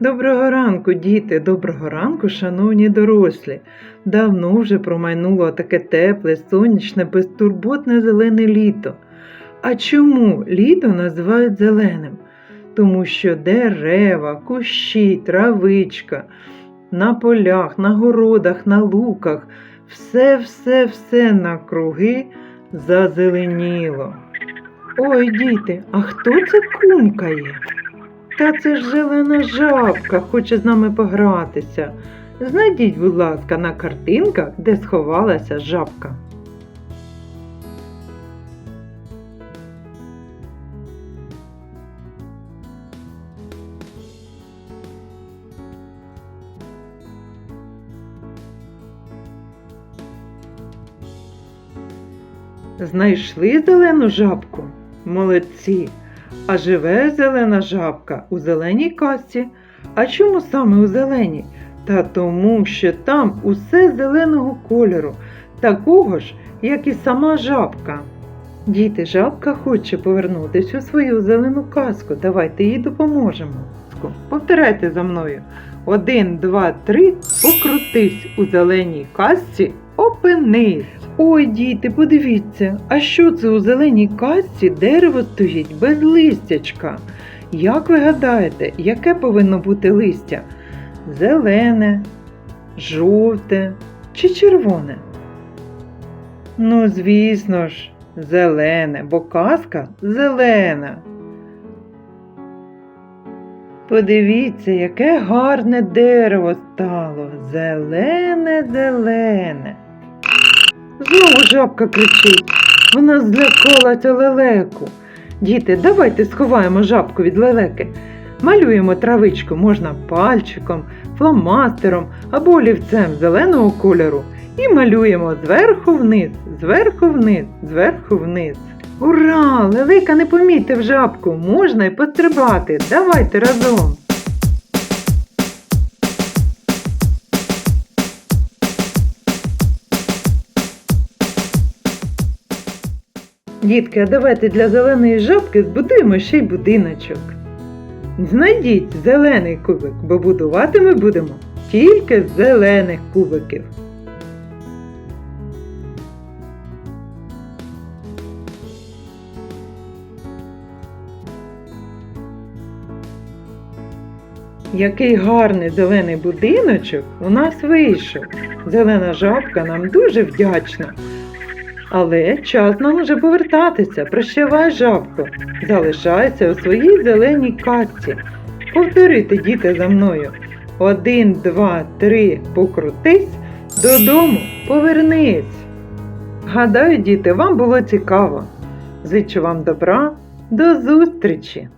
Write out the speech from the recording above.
Доброго ранку, діти, доброго ранку, шановні дорослі. Давно вже промайнуло таке тепле, сонячне, безтурботне зелене літо. А чому літо називають зеленим? Тому що дерева, кущі, травичка, на полях, на городах, на луках, все, все, все навкруги зазеленіло. Ой, діти, а хто це кумкає? Та це ж зелена жабка хоче з нами погратися. Знайдіть, будь ласка, на картинках, де сховалася жабка. Знайшли зелену жабку? Молодці! А живе зелена жабка у зеленій касті. А чому саме у зеленій? Та тому, що там усе зеленого кольору, такого ж, як і сама жабка. Діти, жабка хоче повернутися у свою зелену казку. Давайте їй допоможемо. Повторяйте за мною. Один, два, три, покрутись у зеленій казці, опинись. Ой, діти, подивіться, а що це у зеленій касці дерево стоїть без листячка? Як ви гадаєте, яке повинно бути листя? Зелене, жовте чи червоне? Ну, звісно ж, зелене, бо казка зелена. Подивіться, яке гарне дерево стало. Зелене, зелене. Знову жабка кричить. Вона злякалася лелеку. Діти, давайте сховаємо жабку від лелеки. Малюємо травичку можна пальчиком, фломастером або олівцем зеленого кольору. І малюємо зверху вниз, зверху вниз, зверху вниз. Ура! Лелека не помітив жабку, можна й пострибати. Давайте разом. Дітки, а давайте для зеленої жабки збудуємо ще й будиночок. Знайдіть зелений кубик, бо будувати ми будемо тільки з зелених кубиків. Який гарний зелений будиночок у нас вийшов. Зелена жабка нам дуже вдячна. Але час нам уже повертатися. Прощавай, жабко. Залишайся у своїй зеленій катці. Повторити, діти, за мною. Один, два, три, покрутись, додому повернись. Гадаю, діти, вам було цікаво. Зичу вам добра, до зустрічі!